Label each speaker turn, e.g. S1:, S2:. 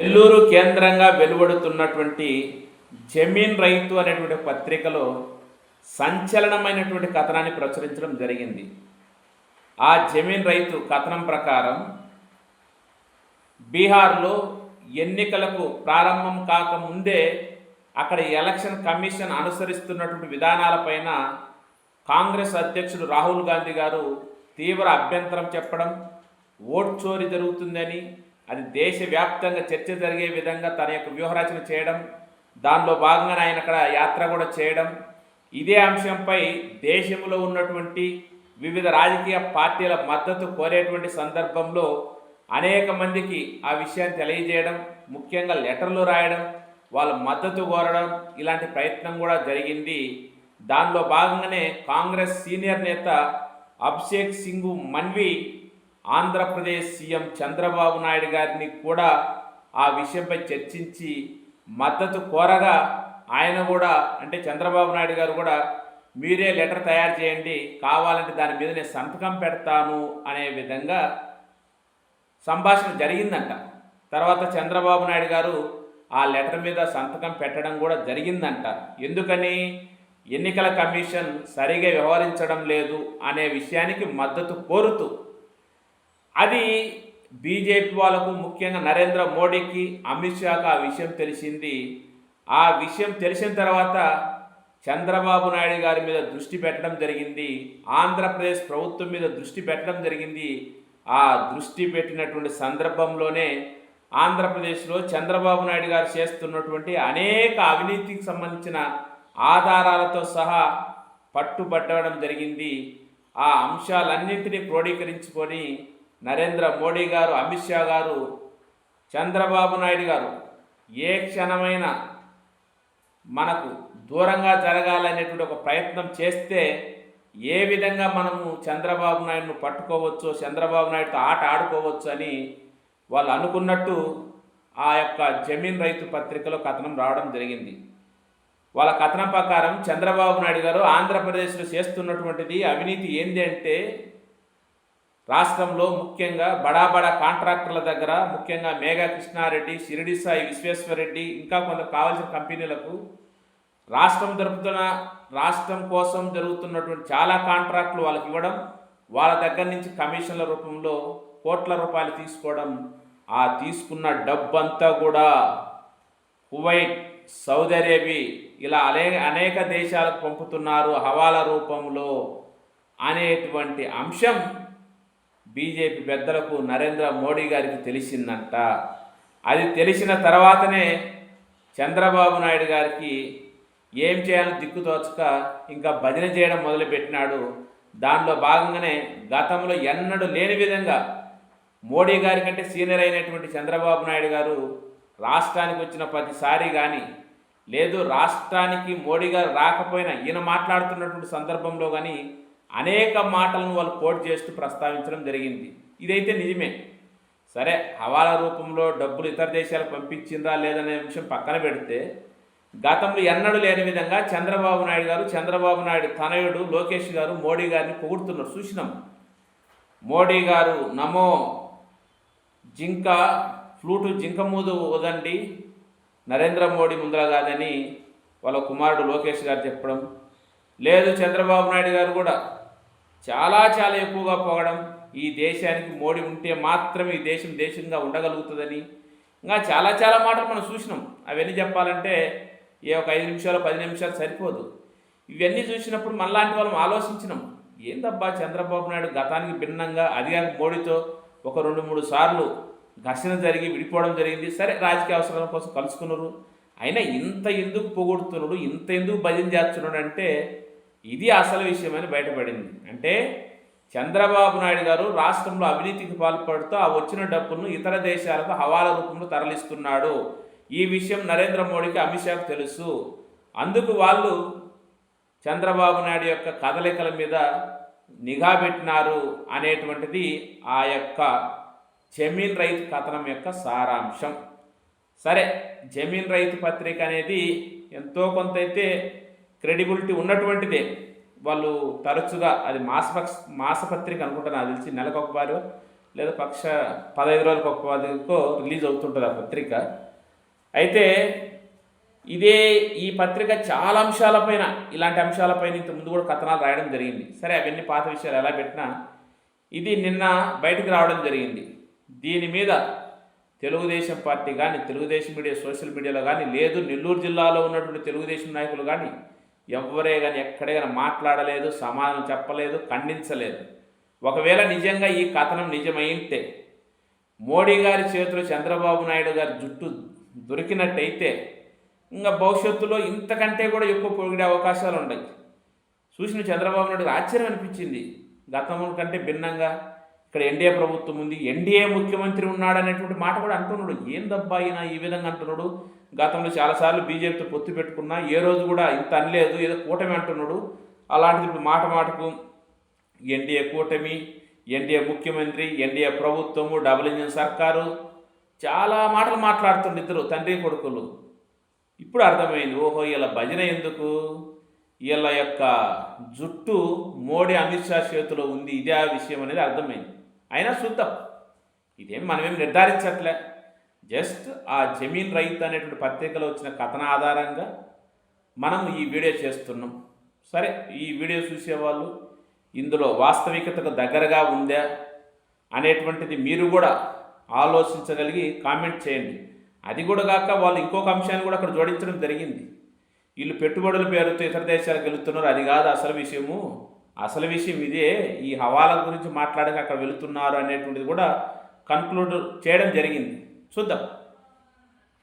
S1: నెల్లూరు కేంద్రంగా వెలువడుతున్నటువంటి జమీన్ రైతు అనేటువంటి పత్రికలో సంచలనమైనటువంటి కథనాన్ని ప్రచురించడం జరిగింది. ఆ జమీన్ రైతు కథనం ప్రకారం బీహార్లో ఎన్నికలకు ప్రారంభం కాకముందే అక్కడ ఎలక్షన్ కమిషన్ అనుసరిస్తున్నటువంటి విధానాలపైన కాంగ్రెస్ అధ్యక్షుడు రాహుల్ గాంధీ గారు తీవ్ర అభ్యంతరం చెప్పడం ఓట్ చోరీ జరుగుతుందని అది దేశవ్యాప్తంగా చర్చ జరిగే విధంగా తన యొక్క వ్యూహరచన చేయడం దానిలో భాగంగా ఆయన అక్కడ యాత్ర కూడా చేయడం. ఇదే అంశంపై దేశంలో ఉన్నటువంటి వివిధ రాజకీయ పార్టీల మద్దతు కోరేటువంటి సందర్భంలో అనేక మందికి ఆ విషయాన్ని తెలియజేయడం ముఖ్యంగా లెటర్లు రాయడం వాళ్ళ మద్దతు కోరడం ఇలాంటి ప్రయత్నం కూడా జరిగింది. దానిలో భాగంగానే కాంగ్రెస్ సీనియర్ నేత అభిషేక్ సింగ్ మన్వి ఆంధ్రప్రదేశ్ సీఎం చంద్రబాబు నాయుడు గారిని కూడా ఆ విషయంపై చర్చించి మద్దతు కోరగా ఆయన కూడా అంటే చంద్రబాబు నాయుడు గారు కూడా మీరే లెటర్ తయారు చేయండి కావాలంటే దాని మీద నేను సంతకం పెడతాను అనే విధంగా సంభాషణ జరిగిందంట. తర్వాత చంద్రబాబు నాయుడు గారు ఆ లెటర్ మీద సంతకం పెట్టడం కూడా జరిగిందంట. ఎందుకని? ఎన్నికల కమిషన్ సరిగా వ్యవహరించడం లేదు అనే విషయానికి మద్దతు కోరుతూ అది బీజేపీ వాళ్ళకు ముఖ్యంగా నరేంద్ర మోడీకి అమిత్ షాకు ఆ విషయం తెలిసింది. ఆ విషయం తెలిసిన తర్వాత చంద్రబాబు నాయుడు గారి మీద దృష్టి పెట్టడం జరిగింది. ఆంధ్రప్రదేశ్ ప్రభుత్వం మీద దృష్టి పెట్టడం జరిగింది. ఆ దృష్టి పెట్టినటువంటి సందర్భంలోనే ఆంధ్రప్రదేశ్లో చంద్రబాబు నాయుడు గారు చేస్తున్నటువంటి అనేక అవినీతికి సంబంధించిన ఆధారాలతో సహా పట్టుబట్టడం జరిగింది. ఆ అంశాలన్నింటినీ క్రోడీకరించుకొని నరేంద్ర మోడీ గారు అమిత్ షా గారు చంద్రబాబు నాయుడు గారు ఏ క్షణమైన మనకు దూరంగా జరగాలనేటువంటి ఒక ప్రయత్నం చేస్తే ఏ విధంగా మనము చంద్రబాబు నాయుడును పట్టుకోవచ్చు చంద్రబాబు నాయుడుతో ఆట ఆడుకోవచ్చు అని వాళ్ళు అనుకున్నట్టు ఆ యొక్క జమీన్ రైతు పత్రికలో కథనం రావడం జరిగింది. వాళ్ళ కథనం ప్రకారం చంద్రబాబు నాయుడు గారు ఆంధ్రప్రదేశ్లో చేస్తున్నటువంటిది అవినీతి ఏంది అంటే రాష్ట్రంలో ముఖ్యంగా బడా బడా కాంట్రాక్టర్ల దగ్గర ముఖ్యంగా మేఘా కృష్ణారెడ్డి షిరిడి సాయి విశ్వేశ్వరరెడ్డి ఇంకా కొంత కావాల్సిన కంపెనీలకు రాష్ట్రం జరుపుతున్న రాష్ట్రం కోసం జరుగుతున్నటువంటి చాలా కాంట్రాక్టులు వాళ్ళకి ఇవ్వడం వాళ్ళ దగ్గర నుంచి కమిషన్ల రూపంలో కోట్ల రూపాయలు తీసుకోవడం ఆ తీసుకున్న డబ్బంతా కూడా కువైట్ సౌదీ అరేబి ఇలా అనే అనేక దేశాలకు పంపుతున్నారు హవాలా రూపంలో అనేటువంటి అంశం బీజేపీ పెద్దలకు నరేంద్ర మోడీ గారికి తెలిసిందంట. అది తెలిసిన తర్వాతనే చంద్రబాబు నాయుడు గారికి ఏం చేయాలో దిక్కుతోచక ఇంకా భజన చేయడం మొదలుపెట్టినాడు. దానిలో భాగంగానే గతంలో ఎన్నడూ లేని విధంగా మోడీ గారి కంటే సీనియర్ అయినటువంటి చంద్రబాబు నాయుడు గారు రాష్ట్రానికి వచ్చిన ప్రతిసారి కానీ లేదు రాష్ట్రానికి మోడీ గారు రాకపోయినా ఈయన మాట్లాడుతున్నటువంటి సందర్భంలో కానీ అనేక మాటలను వాళ్ళు కోట్ చేస్తూ ప్రస్తావించడం జరిగింది. ఇదైతే నిజమే. సరే హవాలా రూపంలో డబ్బులు ఇతర దేశాలకు పంపించిందా లేదనే విషయం పక్కన పెడితే గతంలో ఎన్నడూ లేని విధంగా చంద్రబాబు నాయుడు గారు చంద్రబాబు నాయుడు తనయుడు లోకేష్ గారు మోడీ గారిని పొగుడుతున్నారు. చూసినాం. మోడీ గారు నమో జింక ఫ్లూటు జింక మూదు వదండి నరేంద్ర మోడీ ముందర కాదని వాళ్ళ కుమారుడు లోకేష్ గారు చెప్పడం. లేదు చంద్రబాబు నాయుడు గారు కూడా చాలా చాలా ఎక్కువగా పోగడం ఈ దేశానికి మోడీ ఉంటే మాత్రమే ఈ దేశం దేశంగా ఉండగలుగుతుందని. ఇంకా చాలా చాలా మాటలు మనం చూసినాం. అవన్నీ చెప్పాలంటే ఏ ఒక ఐదు నిమిషాలు పది నిమిషాలు సరిపోదు. ఇవన్నీ చూసినప్పుడు మనలాంటి వాళ్ళం ఆలోచించినాం. ఏందబ్బా చంద్రబాబు నాయుడు గతానికి భిన్నంగా అదిగా మోడీతో ఒక రెండు మూడు సార్లు ఘర్షణ జరిగి విడిపోవడం జరిగింది. సరే రాజకీయ అవసరాల కోసం కలుసుకున్నారు. అయినా ఇంత ఎందుకు పొగుడుతున్నాడు ఇంత ఎందుకు భజన చేస్తున్నాడు అంటే ఇది అసలు విషయమని బయటపడింది. అంటే చంద్రబాబు నాయుడు గారు రాష్ట్రంలో అవినీతికి పాల్పడుతూ ఆ వచ్చిన డబ్బును ఇతర దేశాలకు హవాలా రూపంలో తరలిస్తున్నాడు. ఈ విషయం నరేంద్ర మోడీకి అమిత్ షాకు తెలుసు. అందుకు వాళ్ళు చంద్రబాబు నాయుడు యొక్క కదలికల మీద నిఘా పెట్టినారు అనేటువంటిది ఆ యొక్క జమీన్ రైతు కథనం యొక్క సారాంశం. సరే జమీన్ రైతు పత్రిక అనేది ఎంతో కొంత అయితే క్రెడిబిలిటీ ఉన్నటువంటిదే. వాళ్ళు తరచుగా అది మాసపక్ష మాసపత్రిక అనుకుంటా నాకు తెలిసి నెలకొకసారి లేదా పక్ష పదహైదు రోజులకు ఒక రిలీజ్ అవుతుంటుంది ఆ పత్రిక. అయితే ఇదే ఈ పత్రిక చాలా అంశాలపైన ఇలాంటి అంశాలపైన ఇంత ముందు కూడా కథనాలు రాయడం జరిగింది. సరే అవన్నీ పాత విషయాలు ఎలా పెట్టినా ఇది నిన్న బయటకు రావడం జరిగింది. దీని మీద తెలుగుదేశం పార్టీ కానీ తెలుగుదేశం మీడియా సోషల్ మీడియాలో కానీ లేదు నెల్లూరు జిల్లాలో ఉన్నటువంటి తెలుగుదేశం నాయకులు కానీ ఎవరే కానీ ఎక్కడే కానీ మాట్లాడలేదు సమాధానం చెప్పలేదు ఖండించలేదు. ఒకవేళ నిజంగా ఈ కథనం నిజమైంటే మోడీ గారి చేతిలో చంద్రబాబు నాయుడు గారి జుట్టు దొరికినట్టయితే ఇంకా భవిష్యత్తులో ఇంతకంటే కూడా ఎక్కువ పొగిడే అవకాశాలు ఉన్నాయి చూసిన చంద్రబాబు నాయుడు ఆశ్చర్యం అనిపించింది. గతం కంటే భిన్నంగా ఇక్కడ ఎన్డీఏ ప్రభుత్వం ఉంది ఎన్డీఏ ముఖ్యమంత్రి ఉన్నాడు అనేటువంటి మాట కూడా అంటున్నాడు. ఏందబ్బా ఈయన ఈ విధంగా అంటున్నాడు? గతంలో చాలాసార్లు బీజేపీతో పొత్తు పెట్టుకున్నా ఏ రోజు కూడా ఇంత అనలేదు ఏదో కూటమి అంటున్నాడు. అలాంటిది ఇప్పుడు మాట మాటకు ఎన్డీఏ కూటమి ఎన్డీఏ ముఖ్యమంత్రి ఎన్డీఏ ప్రభుత్వము డబుల్ ఇంజిన్ సర్కారు చాలా మాటలు మాట్లాడుతుండే ఇద్దరు తండ్రి కొడుకులు. ఇప్పుడు అర్థమైంది ఓహో ఇలా భజన ఎందుకు? వీళ్ళ యొక్క జుట్టు మోడీ అమిత్ షా చేతిలో ఉంది ఇదే ఆ విషయం అనేది అర్థమైంది. అయినా చూద్దాం. ఇదేం మనమేం నిర్ధారించట్లే. జస్ట్ ఆ జమీన్ రైతు అనేటువంటి పత్రికలో వచ్చిన కథన ఆధారంగా మనం ఈ వీడియో చేస్తున్నాం. సరే ఈ వీడియో చూసేవాళ్ళు ఇందులో వాస్తవికతకు దగ్గరగా ఉందా అనేటువంటిది మీరు కూడా ఆలోచించగలిగి కామెంట్ చేయండి. అది కూడా కాక వాళ్ళు ఇంకొక అంశాన్ని కూడా అక్కడ జోడించడం జరిగింది. వీళ్ళు పెట్టుబడుల పేరుతో ఇతర దేశాలకు వెళుతున్నారు. అది కాదు అసలు విషయము. అసలు విషయం ఇదే. ఈ హవాల గురించి మాట్లాడక అక్కడ వెళుతున్నారు అనేటువంటిది కూడా కన్క్లూడ్ చేయడం జరిగింది. చూద్దాం